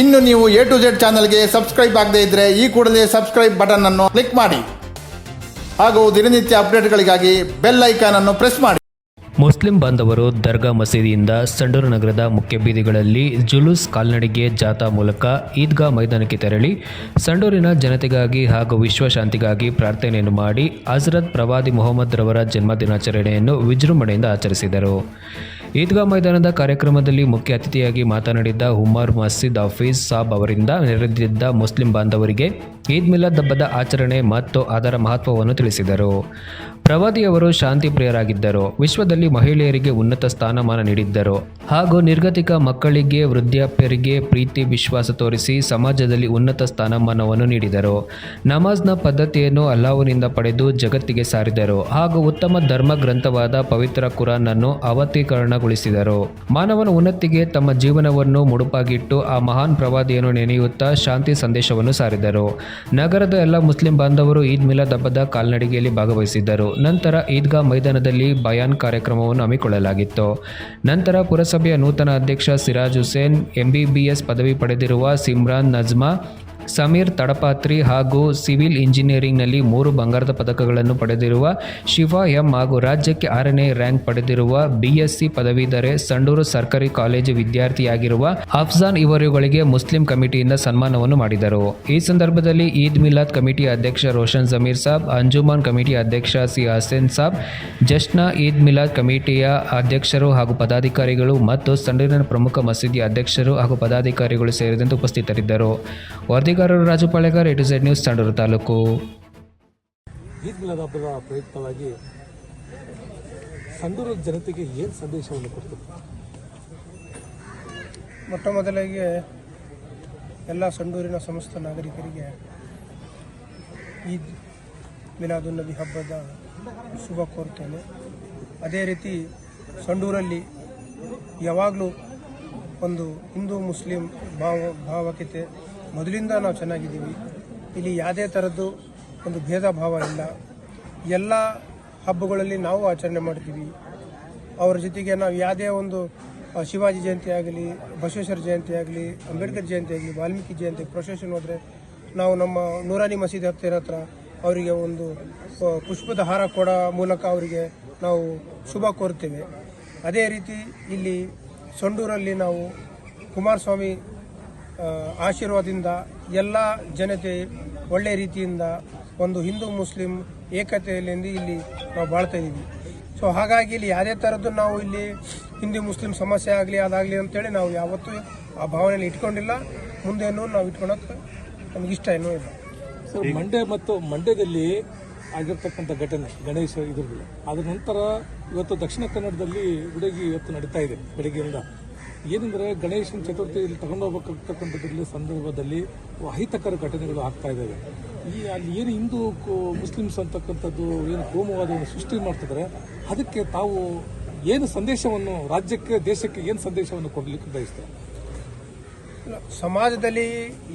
ಇನ್ನು ನೀವು A to Z ಚಾನಲ್ಗೆ ಸಬ್ಸ್ಕ್ರೈಬ್ ಆಗದೇ ಇದ್ದರೆ ಈ ಕೂಡಲೇ ಸಬ್ಸ್ಕ್ರೈಬ್ ಬಟನ್ ಅನ್ನು ಕ್ಲಿಕ್ ಮಾಡಿ. ಹಾಗೂ ದಿನನಿತ್ಯ ಅಪ್ಡೇಟ್ಗಳಿಗಾಗಿ ಬೆಲ್ ಐಕಾನ್ ಅನ್ನು ಪ್ರೆಸ್ ಮಾಡಿ. ಮುಸ್ಲಿಂ ಬಾಂಧವರು ದರ್ಗಾ ಮಸೀದಿಯಿಂದ ಸಂಡೂರು ನಗರದ ಮುಖ್ಯ ಬೀದಿಗಳಲ್ಲಿ ಜುಲೂಸ್ ಕಾಲ್ನಡಿಗೆ ಜಾಥಾ ಮೂಲಕ ಈದ್ಗಾ ಮೈದಾನಕ್ಕೆ ತೆರಳಿ ಸಂಡೂರಿನ ಜನತೆಗಾಗಿ ಹಾಗೂ ವಿಶ್ವಶಾಂತಿಗಾಗಿ ಪ್ರಾರ್ಥನೆಯನ್ನು ಮಾಡಿ ಹಜರತ್ ಪ್ರವಾದಿ ಮೊಹಮ್ಮದ್ ರವರ ಜನ್ಮ ದಿನಾಚರಣೆಯನ್ನು ವಿಜೃಂಭಣೆಯಿಂದ ಆಚರಿಸಿದರು. ಈದ್ಗಾ ಮೈದಾನದ ಕಾರ್ಯಕ್ರಮದಲ್ಲಿ ಮುಖ್ಯ ಅತಿಥಿಯಾಗಿ ಮಾತನಾಡಿದ್ದ ಉಮರ್ ಮಸೀದ್ ಹಫೀಜ್ ಸಾಬ್ ಅವರಿಂದ ನೆರೆದಿದ್ದ ಮುಸ್ಲಿಂ ಬಾಂಧವರಿಗೆ ಈದ್ ಮಿಲಾದ್ ಹಬ್ಬದ ಆಚರಣೆ ಮತ್ತು ಅದರ ಮಹತ್ವವನ್ನು ತಿಳಿಸಿದರು. ಪ್ರವಾದಿಯವರು ಶಾಂತಿ ಪ್ರಿಯರಾಗಿದ್ದರು ವಿಶ್ವದಲ್ಲಿ ಮಹಿಳೆಯರಿಗೆ ಉನ್ನತ ಸ್ಥಾನಮಾನ ನೀಡಿದ್ದರು. ಹಾಗೂ ನಿರ್ಗತಿಕ ಮಕ್ಕಳಿಗೆ, ವೃದ್ಧಾಪ್ಯರಿಗೆ ಪ್ರೀತಿ, ವಿಶ್ವಾಸ ತೋರಿಸಿ ಸಮಾಜದಲ್ಲಿ ಉನ್ನತ ಸ್ಥಾನಮಾನವನ್ನು ನೀಡಿದರು. ನಮಾಜ್ನ ಪದ್ಧತಿಯನ್ನು ಅಲ್ಲಾಹುವಿನಿಂದ ಪಡೆದು ಜಗತ್ತಿಗೆ ಸಾರಿದರು. ಹಾಗೂ ಉತ್ತಮ ಧರ್ಮ ಗ್ರಂಥವಾದ ಪವಿತ್ರ ಕುರಾನ್ ಅನ್ನು ಅವತೀಕರಣಗೊಳಿಸಿದರು. ಮಾನವನ ಉನ್ನತಿಗೆ ತಮ್ಮ ಜೀವನವನ್ನು ಮುಡುಪಾಗಿಟ್ಟು ಆ ಮಹಾನ್ ಪ್ರವಾದಿಯನ್ನು ನೆನೆಯುತ್ತಾ ಶಾಂತಿ ಸಂದೇಶವನ್ನು ಸಾರಿದರು. ನಗರದ ಎಲ್ಲ ಮುಸ್ಲಿಂ ಬಾಂಧವರು ಈದ್ ಮಿಲಾದ್ ಹಬ್ಬದ ಕಾಲ್ನಡಿಗೆಯಲ್ಲಿ ಭಾಗವಹಿಸಿದ್ದರು. ನಂತರ ಈದ್ಗಾ ಮೈದಾನದಲ್ಲಿ ಬಯಾನ್ ಕಾರ್ಯಕ್ರಮವನ್ನು ಹಮ್ಮಿಕೊಳ್ಳಲಾಗಿತ್ತು. ನಂತರ ಪುರಸಭೆಯ ನೂತನ ಅಧ್ಯಕ್ಷ ಸಿರಾಜ್ ಹುಸೇನ್ ಎಂಬಿಬಿಎಸ್ ಪದವಿ ಪಡೆದಿರುವ ಸಿಮ್ರಾನ್ ನಜ್ಮಾ ಸಮೀರ್ ತಡಪಾತ್ರಿ ಹಾಗೂ ಸಿವಿಲ್ ಇಂಜಿನಿಯರಿಂಗ್ನಲ್ಲಿ ಮೂರು ಬಂಗಾರದ ಪದಕಗಳನ್ನು ಪಡೆದಿರುವ ಶಿವ ಎಂ ಹಾಗೂ ರಾಜ್ಯಕ್ಕೆ ಆರನೇ ರ್ಯಾಂಕ್ ಪಡೆದಿರುವ ಬಿಎಸ್ಸಿ ಪದವೀಧರೆ ಸಂಡೂರು ಸರ್ಕಾರಿ ಕಾಲೇಜು ವಿದ್ಯಾರ್ಥಿಯಾಗಿರುವ ಅಫ್ಜಾನ್ ಇವರುಗಳಿಗೆ ಮುಸ್ಲಿಂ ಕಮಿಟಿಯಿಂದ ಸನ್ಮಾನವನ್ನು ಮಾಡಿದರು. ಈ ಸಂದರ್ಭದಲ್ಲಿ ಈದ್ ಮಿಲಾದ್ ಕಮಿಟಿ ಅಧ್ಯಕ್ಷ ರೋಷನ್ ಜಮೀರ್ ಸಾಬ್, ಅಂಜುಮಾನ್ ಕಮಿಟಿ ಅಧ್ಯಕ್ಷ ಸಿ ಹಸೇನ್ ಸಾಬ್, ಜಶ್ನಾ ಈದ್ ಮಿಲಾದ್ ಕಮಿಟಿಯ ಅಧ್ಯಕ್ಷರು ಹಾಗೂ ಪದಾಧಿಕಾರಿಗಳು ಮತ್ತು ಸಂಡೂರಿನ ಪ್ರಮುಖ ಮಸೀದಿ ಅಧ್ಯಕ್ಷರು ಹಾಗೂ ಪದಾಧಿಕಾರಿಗಳು ಸೇರಿದಂತೆ ಉಪಸ್ಥಿತರಿದ್ದರು. ವರದಿಗಾರರು Raju Palegar A to Z news Tandur taluk. Eid Milad ಹಬ್ಬದ ಪ್ರಯುಕ್ತವಾಗಿ ಸಂಡೂರು ಜನತೆಗೆ ಏನು ಸಂದೇಶವನ್ನು ಕೊಡ್ತದೆ ಮೊಟ್ಟ ಮೊದಲಿಗೆ ಎಲ್ಲ ಸಂಡೂರಿನ ಸಮಸ್ತ ನಾಗರಿಕರಿಗೆ ಈದ್ ಮಿಲಾದುನ್ನಬಿ ಹಬ್ಬದ ಶುಭ ಕೋರ್ತೇನೆ. ಅದೇ ರೀತಿ ಸಂಡೂರಲ್ಲಿ ಯಾವಾಗಲೂ ಒಂದು ಹಿಂದೂ ಮುಸ್ಲಿಂ ಭಾವ ಭಾವಕತೆ. ಮೊದಲಿಂದ ನಾವು ಚೆನ್ನಾಗಿದ್ದೀವಿ. ಇಲ್ಲಿ ಯಾವುದೇ ಥರದ್ದು ಒಂದು ಭೇದ ಭಾವ ಇಲ್ಲ. ಎಲ್ಲ ಹಬ್ಬಗಳಲ್ಲಿ ನಾವು ಆಚರಣೆ ಮಾಡ್ತೀವಿ. ಅವರ ಜೊತೆಗೆ ನಾವು ಯಾವುದೇ ಒಂದು ಶಿವಾಜಿ ಜಯಂತಿ ಆಗಲಿ, ಬಸವೇಶ್ವರ ಜಯಂತಿ ಆಗಲಿ, ಅಂಬೇಡ್ಕರ್ ಜಯಂತಿ ಆಗಲಿ, ವಾಲ್ಮೀಕಿ ಜಯಂತಿ ಪ್ರೊಸೆಷನ್ ಹೋದರೆ ನಾವು ನಮ್ಮ ನೂರಾನಿ ಮಸೀದಿ ಹತ್ತಿರ ಹತ್ರ ಅವರಿಗೆ ಒಂದು ಪುಷ್ಪದ ಹಾರ ಕೊಡೋ ಮೂಲಕ ಅವರಿಗೆ ನಾವು ಶುಭ ಕೋರ್ತೇವೆ. ಅದೇ ರೀತಿ ಇಲ್ಲಿ ಸೊಂಡೂರಲ್ಲಿ ನಾವು ಕುಮಾರಸ್ವಾಮಿ ಆಶೀರ್ವಾದದಿಂದ ಎಲ್ಲ ಜನತೆ ಒಳ್ಳೆ ರೀತಿಯಿಂದ ಒಂದು ಹಿಂದೂ ಮುಸ್ಲಿಂ ಏಕತೆಯಲ್ಲಿ ಇಲ್ಲಿ ನಾವು ಬಾಳ್ತಾ ಇದ್ದೀವಿ ಸೊ ಹಾಗಾಗಿ ಇಲ್ಲಿ ಯಾವುದೇ ಥರದ್ದು ನಾವು ಇಲ್ಲಿ ಹಿಂದೂ ಮುಸ್ಲಿಂ ಸಮಸ್ಯೆ ಆಗಲಿ ಅದಾಗಲಿ ಅಂತೇಳಿ ನಾವು ಯಾವತ್ತೂ ಆ ಭಾವನೆಯಲ್ಲಿ ಇಟ್ಕೊಂಡಿಲ್ಲ. ಮುಂದೇನು ನಾವು ಇಟ್ಕೊಳಕ್ಕೆ ನಮ್ಗೆ ಇಷ್ಟ ಏನೂ ಇಲ್ಲ. ಮಂಡ್ಯ ಮತ್ತು ಮಂಡ್ಯದಲ್ಲಿ ಆಗಿರ್ತಕ್ಕಂಥ ಘಟನೆ ಗಣೇಶ ಇದ್ರದ್ದು. ಅದ ನಂತರ ಇವತ್ತು ದಕ್ಷಿಣ ಕನ್ನಡದಲ್ಲಿ ಹುಡುಗಿ ಇವತ್ತು ನಡೀತಾ ಇದೆ ಬೆಳಗ್ಗೆಯಿಂದ ಏನಂದ್ರೆ ಗಣೇಶನ ಚತುರ್ಥಿ ಇಲ್ಲಿ ತಗೊಂಡೋಗ್ಬೇಕಾಗ್ತಕ್ಕಂಥದ್ರಲ್ಲಿ ಸಂದರ್ಭದಲ್ಲಿ ಅಹಿತಕರ ಘಟನೆಗಳು ಆಗ್ತಾ ಇದ್ದಾವೆ. ಈ ಅಲ್ಲಿ ಏನು ಹಿಂದೂ ಮುಸ್ಲಿಮ್ಸ್ ಅಂತಕ್ಕಂಥದ್ದು ಏನು ಕೋಮುವಾದವನ್ನು ಸೃಷ್ಟಿ ಮಾಡ್ತಿದ್ದಾರೆ ಅದಕ್ಕೆ ತಾವು ಏನು ಸಂದೇಶವನ್ನು, ರಾಜ್ಯಕ್ಕೆ, ದೇಶಕ್ಕೆ ಏನು ಸಂದೇಶವನ್ನು ಕೊಡಲಿಕ್ಕೆ ಬಯಸ್ತಾರೆ? ಸಮಾಜದಲ್ಲಿ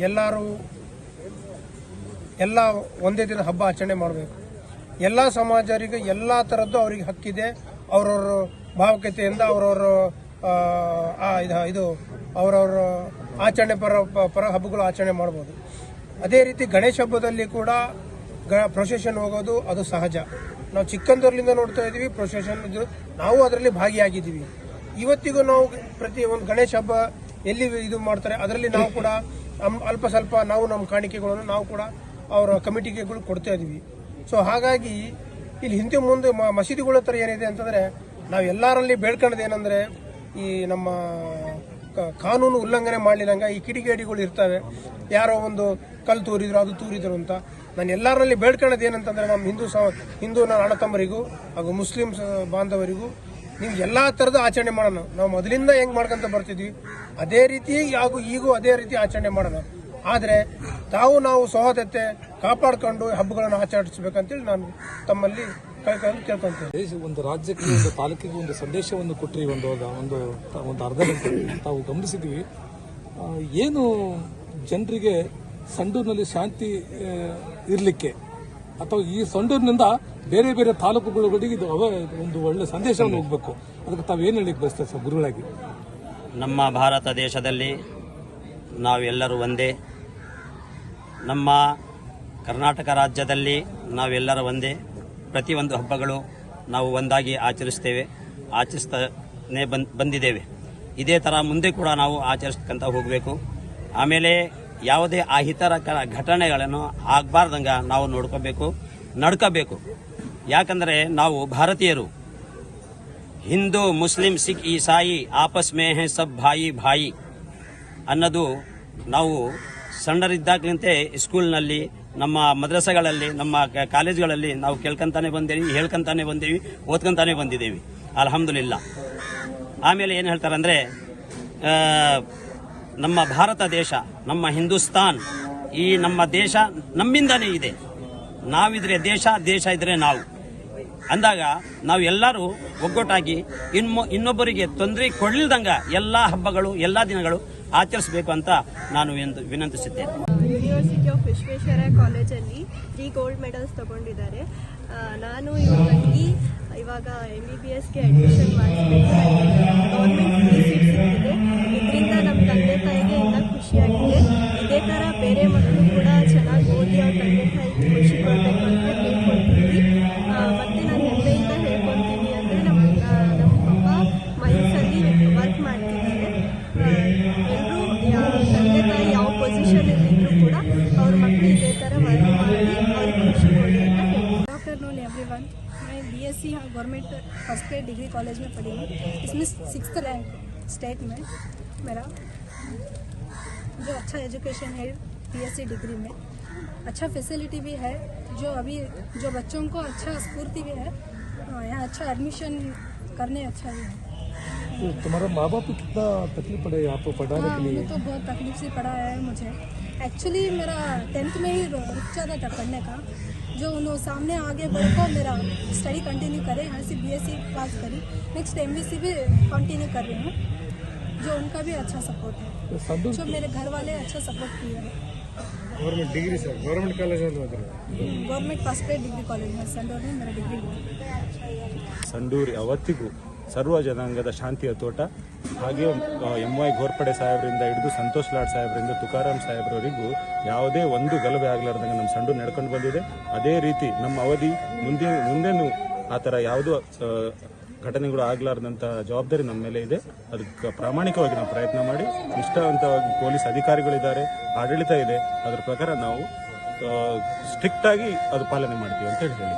ಎಲ್ಲರೂ ಎಲ್ಲ ಒಂದೇ ದಿನ ಹಬ್ಬ ಆಚರಣೆ ಮಾಡಬೇಕು. ಎಲ್ಲ ಸಮಾಜರಿಗೆ ಎಲ್ಲ ಥರದ್ದು ಅವರಿಗೆ ಹಕ್ಕಿದೆ. ಅವ್ರವ್ರ ಭಾವಕತೆಯಿಂದ ಅವ್ರವ್ರ ಇದು- ಅವರವ್ರ ಆಚರಣೆ ಪರ ಪರ ಹಬ್ಬಗಳು ಆಚರಣೆ ಮಾಡ್ಬೋದು. ಅದೇ ರೀತಿ ಗಣೇಶ ಹಬ್ಬದಲ್ಲಿ ಕೂಡ ಗ ಪ್ರೊಸೆಷನ್ ಹೋಗೋದು ಅದು ಸಹಜ. ನಾವು ಚಿಕ್ಕಂದೂರ್ಲಿಂದ ನೋಡ್ತಾ ಇದ್ದೀವಿ ಪ್ರೊಸೆಷನ್ ಇದು, ನಾವು ಅದರಲ್ಲಿ ಭಾಗಿಯಾಗಿದ್ದೀವಿ. ಇವತ್ತಿಗೂ ನಾವು ಪ್ರತಿ ಒಂದು ಗಣೇಶ ಹಬ್ಬ ಎಲ್ಲಿ ಇದು ಮಾಡ್ತಾರೆ, ಅದರಲ್ಲಿ ನಾವು ಕೂಡ ಅಲ್ಪ ಸ್ವಲ್ಪ ನಾವು ನಮ್ಮ ಕಾಣಿಕೆಗಳನ್ನು ನಾವು ಕೂಡ ಅವರ ಕಮಿಟಿಗೆಗಳು ಕೊಡ್ತಾ ಇದೀವಿ ಸೊ ಹಾಗಾಗಿ ಇಲ್ಲಿ ಹಿಂದೆ ಮುಂದೆ ಮಸೀದಿಗಳ ಹತ್ರ ಏನಿದೆ ಅಂತಂದ್ರೆ ನಾವು ಎಲ್ಲರಲ್ಲಿ ಬೇಡ್ಕೊಂಡದ ಏನಂದ್ರೆ ಈ ನಮ್ಮ ಕಾನೂನು ಉಲ್ಲಂಘನೆ ಮಾಡಲಿಲ್ಲಂಗ ಈ ಕಿಡಿಗೇಡಿಗಳು ಇರ್ತವೆ. ಯಾರೋ ಒಂದು ಕಲ್ಲು ತೂರಿದ್ರು, ಅದು ತೂರಿದ್ರು ಅಂತ. ನಾನು ಎಲ್ಲರಲ್ಲಿ ಬೇಡ್ಕೊಳ್ಳೋದು ಏನಂತಂದ್ರೆ ನಮ್ಮ ಹಿಂದೂ ಸ ಹಿಂದೂ ನನ್ನ ಅಣ್ಣ ತಮ್ಮರಿಗೂ ಹಾಗೂ ಮುಸ್ಲಿಂ ಸ- ಬಾಂಧವರಿಗೂ ನೀವು ಎಲ್ಲಾ ಥರದ ಆಚರಣೆ ಮಾಡೋಣ. ನಾವು ಮೊದಲಿಂದ ಹೆಂಗೆ ಮಾಡ್ಕೊಂತ ಬರ್ತಿದ್ವಿ, ಅದೇ ರೀತಿ ಹಾಗೂ ಈಗೂ ಅದೇ ರೀತಿ ಆಚರಣೆ ಮಾಡೋಣ. ಆದರೆ ತಾವು ನಾವು ಸಹೋದತೆ ಕಾಪಾಡಿಕೊಂಡು ಹಬ್ಬಗಳನ್ನು ಆಚರಿಸಬೇಕಂತೇಳಿ ನಾನು ತಮ್ಮಲ್ಲಿ ಕಳ್ಕೊಂಡು ಕೇಳ್ಕೊಂತೇನೆ ಒಂದು ರಾಜ್ಯಕ್ಕೆ ಒಂದು ತಾಲೂಕಿಗೆ ಒಂದು ಸಂದೇಶವನ್ನು ಕೊಟ್ಟರಿ ಒಂದು ಒಂದು ಒಂದು ಅರ್ಧ ಗಂಟೆ ತಾವು ಗಮನಿಸಿದ್ವಿ ಏನು ಜನರಿಗೆ ಸಂಡೂರಿನಲ್ಲಿ ಶಾಂತಿ ಇರಲಿಕ್ಕೆ ಅಥವಾ ಈ ಸಂಡೂರಿನಿಂದ ಬೇರೆ ಬೇರೆ ತಾಲೂಕುಗಳಿಗೆ ಇದು ಅವೇ ಒಂದು ಒಳ್ಳೆ ಸಂದೇಶವನ್ನು ಹೋಗಬೇಕು. ಅದಕ್ಕೆ ತಾವು ಏನು ಹೇಳಿಕ್ ಬಯಸ್ತಾರೆ ಸರ್ ಗುರುಗಳಾಗಿ? ನಮ್ಮ ಭಾರತ ದೇಶದಲ್ಲಿ ನಾವೆಲ್ಲರೂ ಒಂದೇ. ನಮ್ಮ ಕರ್ನಾಟಕ ರಾಜ್ಯದಲ್ಲಿ ನಾವೆಲ್ಲರ ಒಂದೇ. ಪ್ರತಿಯೊಂದು ಹಬ್ಬಗಳು ನಾವು ಒಂದಾಗಿ ಆಚರಿಸ್ತೇವೆ, ಆಚರಿಸ್ತಾನೆ ಬಂದ್, ಬಂದಿದ್ದೇವೆ. ಇದೇ ಥರ ಮುಂದೆ ಕೂಡ ನಾವು ಆಚರಿಸ್ಕಂತ ಹೋಗಬೇಕು. ಆಮೇಲೆ ಯಾವುದೇ ಅಹಿತರ ಘಟನೆಗಳನ್ನು ಆಗಬಾರ್ದಂಗೆ ನಾವು ನೋಡ್ಕೋಬೇಕು, ನಡ್ಕೋಬೇಕು. ಯಾಕಂದರೆ ನಾವು ಭಾರತೀಯರು. ಹಿಂದೂ, ಮುಸ್ಲಿಂ, ಸಿಖ್, ಈಸಾಯಿ, ಆಪಸ್ ಮೇ ಸಬ್ ಭಾಯಿ ಭಾಯಿ ಅನ್ನೋದು ನಾವು ಸಣ್ಣರಿದ್ದಾಗಲಿಂತೆ ಸ್ಕೂಲ್ನಲ್ಲಿ, ನಮ್ಮ ಮದ್ರಸಗಳಲ್ಲಿ, ನಮ್ಮ ಕಾಲೇಜ್ಗಳಲ್ಲಿ ನಾವು ಕೇಳ್ಕೊಂತಾನೆ ಬಂದೇವಿ, ಹೇಳ್ಕೊಂತಾನೆ ಬಂದೇವಿ, ಓದ್ಕೊಂತಾನೆ ಬಂದಿದ್ದೇವೆ. ಅಲ್ಹಮ್ದುಲಿಲ್ಲ. ಆಮೇಲೆ ಏನು ಹೇಳ್ತಾರೆ ಅಂದರೆ ನಮ್ಮ ಭಾರತ ದೇಶ, ನಮ್ಮ ಹಿಂದೂಸ್ತಾನ್, ಈ ನಮ್ಮ ದೇಶ ನಮ್ಮಿಂದಾನೇ ಇದೆ. ನಾವಿದ್ರೆ ದೇಶ ದೇಶ ಇದ್ರೆ ನಾವು. ಅಂದಾಗ ನಾವು ಎಲ್ಲರೂ ಒಗ್ಗಟ್ಟಾಗಿ ಇನ್ನು ಇನ್ನೊಬ್ಬರಿಗೆ ತೊಂದರೆ ಕೊಡ್ಲಿಲ್ದಂಗ ಎಲ್ಲ ಹಬ್ಬಗಳು, ಎಲ್ಲ ದಿನಗಳು ಆಚರಿಸಬೇಕು ಅಂತ ನಾನು ಎಂದು ವಿನಂತಿಸುತ್ತೇನೆ. ಯೂನಿವರ್ಸಿಟಿ ಆಫ್ ವಿಶ್ವೇಶ್ವರ ಕಾಲೇಜಲ್ಲಿ ತ್ರೀ ಗೋಲ್ಡ್ ಮೆಡಲ್ಸ್ ತಗೊಂಡಿದ್ದಾರೆ. ನಾನು ಇವಾಗಿ, ಇವಾಗ ಎಂ ಬಿ ಬಿ ಎಸ್ಗೆ ಅಡ್ಮಿಷನ್ ಮಾಡಿಸಬೇಕು. ಗೌರ್ಮೆಂಟ್ ಇದರಿಂದ ನಮ್ಮ ತಂದೆ ತಾಯಿಗೆ ಎಲ್ಲ ಖುಷಿಯಾಗಿದೆ. ಇದೇ ಥರ ಬೇರೆ ಮಕ್ಕಳು कंपनी की लेकर गुड आफ्टरनून एवरी वन मैं B S C government first grade degree college में पढ़ी हूँ। इसमें सिक्स रैंक स्टेट में मेरा जो अच्छा एजुकेशन है बी एस सी डिग्री में। अच्छा फैसिलिटी भी है जो अभी जो बच्चों को अच्छा स्फूर्ति भी है हाँ, यहाँ अच्छा एडमिशन करने अच्छा भी है। तो तुम्हारा माँ बाप को कितना तकलीफ़ पड़ा है आपको पढ़ाने हाँ, के लिए? तो बहुत तकलीफ़ से पढ़ा है मुझे। एक्चुअली मेरा टेंथ में ही रुक जाता था पढ़ने का जो उन्होंने सामने आगे बढ़कर मेरा स्टडी कंटिन्यू करे यहाँ से बीएससी पास करी नेक्स्ट एमबीसी भी कंटिन्यू कर रही हूँ जो उनका भी अच्छा सपोर्ट है तो संतोष जो मेरे घर वाले अच्छा सपोर्ट किए हैं government degree sir government college में government first grade degree college में संडोर में मेरा डिग्री हुआ ಸಂಡೂರಿ ಅವತ್ತಿಗೂ ಸರ್ವ ಜನಾಂಗದ ಶಾಂತಿಯ ತೋಟ. ಹಾಗೆ ಎಂ ವೈ ಘೋರ್ಪಡೆ ಸಾಹೇಬರಿಂದ ಹಿಡಿದು ಸಂತೋಷ್ ಲಾಡ್ ಸಾಹೇಬರಿಂದ ತುಕಾರಾಮ್ ಸಾಹೇಬ್ರವರಿಗೂ ಯಾವುದೇ ಒಂದು ಗಲಭೆ ಆಗಲಾರ್ದಂಗೆ ನಮ್ಮ ಸಂಡು ನಡ್ಕೊಂಡು ಬಂದಿದೆ. ಅದೇ ರೀತಿ ನಮ್ಮ ಅವಧಿ ಮುಂದೆ, ಮುಂದೆನೂ ಆ ಥರ ಯಾವುದೋ ಘಟನೆಗಳು ಆಗಲಾರ್ದಂಥ ಜವಾಬ್ದಾರಿ ನಮ್ಮ ಮೇಲೆ ಇದೆ. ಅದಕ್ಕೆ ಪ್ರಾಮಾಣಿಕವಾಗಿ ನಾವು ಪ್ರಯತ್ನ ಮಾಡಿ, ನಿಷ್ಠಾವಂತವಾಗಿ ಪೊಲೀಸ್ ಅಧಿಕಾರಿಗಳಿದ್ದಾರೆ, ಆಡಳಿತ ಇದೆ. ಅದರ ಪ್ರಕಾರ ನಾವು ಸ್ಟ್ರಿಕ್ಟಾಗಿ ಅದು ಪಾಲನೆ ಮಾಡ್ತೀವಿ ಅಂತ ಹೇಳಿ.